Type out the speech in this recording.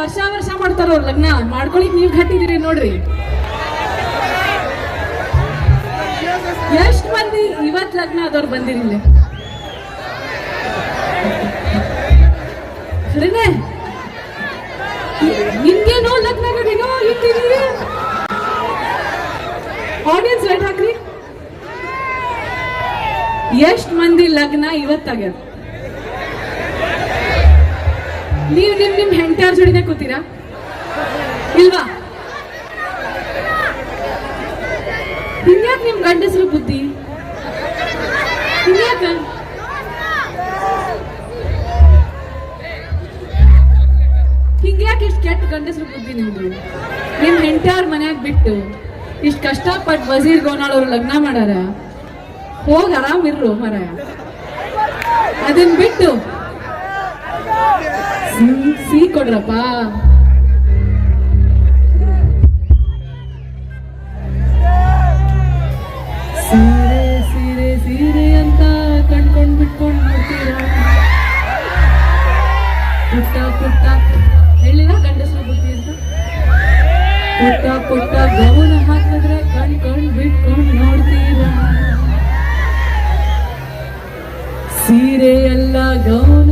ವರ್ಷ ವರ್ಷ ಮಾಡ್ತಾರ ಅವ್ರ ಲಗ್ನ. ಮಾಡ್ಕೊಳಿಕ್ ನೀವ್ ಕಟ್ಟಿದಿರಿ ನೋಡ್ರಿ. ಎಷ್ಟ್ ಮಂದಿ ಇವತ್ ಲಗ್ನ ಆದವ್ರು ಬಂದಿರಿಲ್ಲ ಖರೇನೆ ನಿಮ್ಗೇನೋ ಲಗ್ನ ಆಗದೇನೋ ಹಿಂಗಿದೀವಿ ಆಡಿಯನ್ಸ್ ರೇಟ್ ಹಾಕ್ರಿ. ಎಷ್ಟ್ ಮಂದಿ ಲಗ್ನ ಇವತ್ತಾಗ್ಯದ? ನೀವು ನಿಮ್ ನಿಮ್ ಹೆಂಡತಿಯವ್ರ ಜೋಡಿನೇ ಕೂತೀರಾ? ಇಲ್ವಾ? ನಿಮ್ಮ ನಿಮ್ ಗಂಡಸರು ಬುದ್ಧಿ? ಹಿಂಗ್ಯಾಕ ಹಿಂಗ್ಯಾಕೆ ಇಷ್ಟು ಕೆಟ್ಟ ಗಂಡಸ್ರು ಬುದ್ಧಿ ನಿಮ್ದು? ನಿಮ್ ಹೆಂಡತಿಯವ್ರ ಮನ್ಯಾಗ ಬಿಟ್ಟು ಇಷ್ಟು ಕಷ್ಟಪಟ್ಟು ವಜೀರ್ ಗೋನಾಳ್ ಅವ್ರು ಲಗ್ನ ಮಾಡಾರ? ಹೋಗ್ ಆರಾಮ್ ಇರ್ರು ಮರ ಅದನ್ ಬಿಟ್ಟು ಸಿಹಿ ಕೊಡ್ರಪ್ಪ ಸೀರೆ ಸೀರೆ ಸೀರೆ ಅಂತ ಕಣ್ಕೊಂಡ್ ಬಿಟ್ಕೊಂಡು ನೋಡ್ತೀರ? ಪುಟ್ಟ ಪುಟ್ಟ. ಹೇಳಿಲ್ಲ ಗಂಡಸರು ಬುದ್ಧಿ ಅಂತ? ಪುಟ್ಟ ಪುಟ್ಟ ಗಮನ ಹಾಕಿದ್ರೆ ಕಣ್ಕೊಂಡ್ ಬಿಟ್ಕೊಂಡು ನೋಡ್ತೀರ? ಸೀರೆ ಎಲ್ಲ ಗೌನ